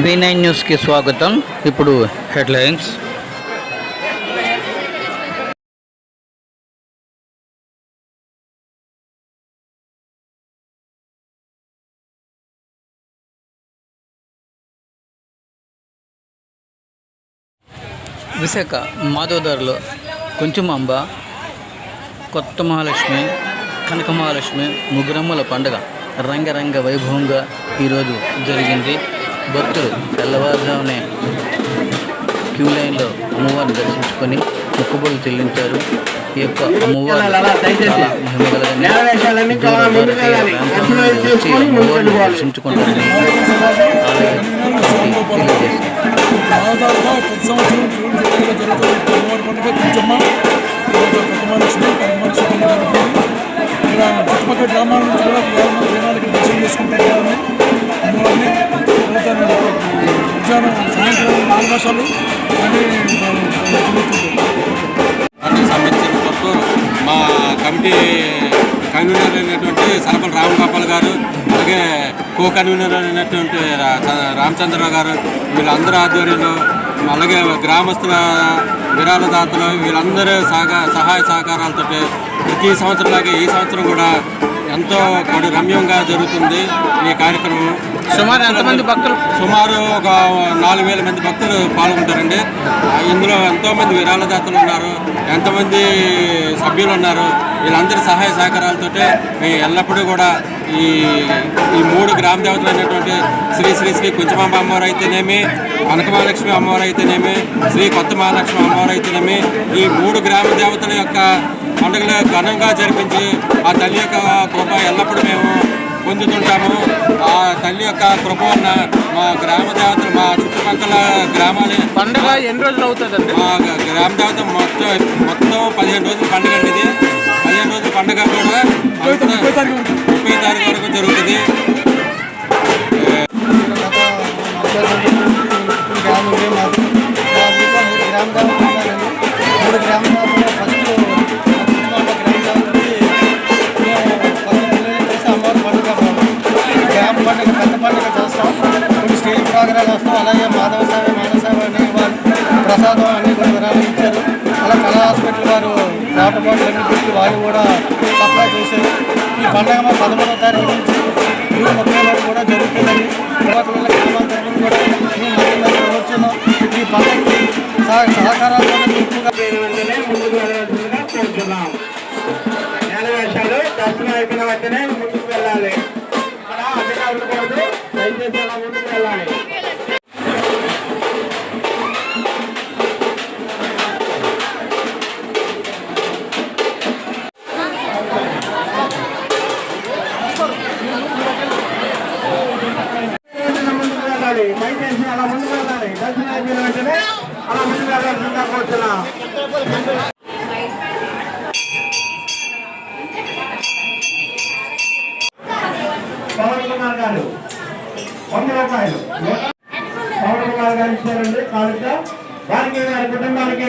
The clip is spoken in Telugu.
బీ నైన్ న్యూస్కి స్వాగతం. ఇప్పుడు హెడ్లైన్స్. విశాఖ మాధవదారులో కొంచెం అంబ కొత్త మహాలక్ష్మి కనక మహాలక్ష్మి ముగ్గురమ్మల పండుగ రంగరంగ వైభవంగా ఈరోజు జరిగింది. భక్తులు తెల్లవారుజామునే క్యూ లైన్లో అమ్మవారిని దర్శించుకొని మొక్కుబడులు చెల్లించారు. ఈ యొక్క అమ్మవారు దర్శించుకుంటారని ఆలయ కమిటీ తెలియజేసింది దాదాపుగా ప్రతి సంవత్సరం జూన్ జూలైలో జరుగుతున్న అమ్మవారి పండుగ చుట్టుపక్కల గ్రామాల నుంచి కూడా వేల మంది జనాలకి దర్శనం చేసుకుంటారు అమ్మవారిని అవకాశాలు నాలుగు సంబంధించిన కొరకు మా కమిటీ కన్వీనర్ అయినటువంటి సరపల రామ్ గోపాల్ గారు అలాగే కో కన్వీనర్ అయినటువంటి రా- చ- రామచంద్రరావు గారు వీళ్ళందరూ ఆధ్వర్యంలో అలాగే గ్రామస్తుల విరాళదాతలు వీళ్ళందరూ సహకా సహాయ సహకారాలతో ప్రతి సంవత్సరంలాగే ఈ సంవత్సరం కూడా ఎంతో కడు రమ్యంగా జరుగుతుంది ఈ కార్యక్రమం. సుమారు ఎంతమంది భక్తులు? సుమారు ఒక నాలుగు వేల మంది భక్తులు పాల్గొంటారండి. ఇందులో ఎంతోమంది విరాళదాతలు ఉన్నారు. ఎంతమంది సభ్యులు ఉన్నారు. వీళ్ళందరి సహాయ సహకారాలతోటే మేము ఎల్లప్పుడూ కూడా ఈ ఈ మూడు గ్రామ దేవతలు అయినటువంటి శ్రీ శ్రీ శ్రీ కుంచమాంబ అమ్మవారు అయితేనేమి కనకమహాలక్ష్మి అమ్మవారు అయితేనేమి శ్రీ కొత్త మహాలక్ష్మి అమ్మవారు అయితేనేమి ఈ మూడు గ్రామ దేవతల యొక్క పండుగలు ఘనంగా జరిపించి ఆ తల్లి యొక్క కృప ఎల్లప్పుడూ మేము పొందుతుంటాము. ఆ తల్లి యొక్క కృప వలన మా గ్రామ దేవతలు మా చుట్టుపక్కల గ్రామాలు పండుగ ఎన్ని రోజులు అవుతుందండి? మా గ్రామ దేవత మొత్తం మొత్తం పదిహేను రోజుల పండుగ అండి ఇది. పదిహేను రోజుల పండుగ కూడా అంతా ముప్పై తారీఖు వరకు. ముప్పై తారీఖు వరకు జరుగుతుంది. వాటర్ బాటిల్ అన్ని పెట్టి వారు కూడా సప్లై చేశారు ఈ పండగ పదమూడవ తారీఖు నుంచి జూన్ ముప్పై వరకు కూడా జరుగుతుందని తర్వాత వీళ్ళ తరఫున కూడా మేము కోరుచున్నాం ఈ పండుగకి సహకారాలు ఎక్కువగా వెంటనే ముందుకు వెళ్ళవలసిందిగా కోరుతున్నాం. నేల దర్శనం అయిపోయిన వెంటనే ముందుకు వెళ్ళాలి. అధికారులు కూడా దయచేసి ముందుకు వెళ్ళాలి. అలా ముందుకు వెళ్ళాలి దర్శనం అయిపోయిన వెంటనే అలా ముందుకు వెళ్ళాల్సిందిగా కోరుతున్నాం పవన్ కుమార్ గారు వంద రూపాయలు పవన్ కుమార్ గారు ఇచ్చారండి. కాలుగా వారికి వారి కుటుంబానికి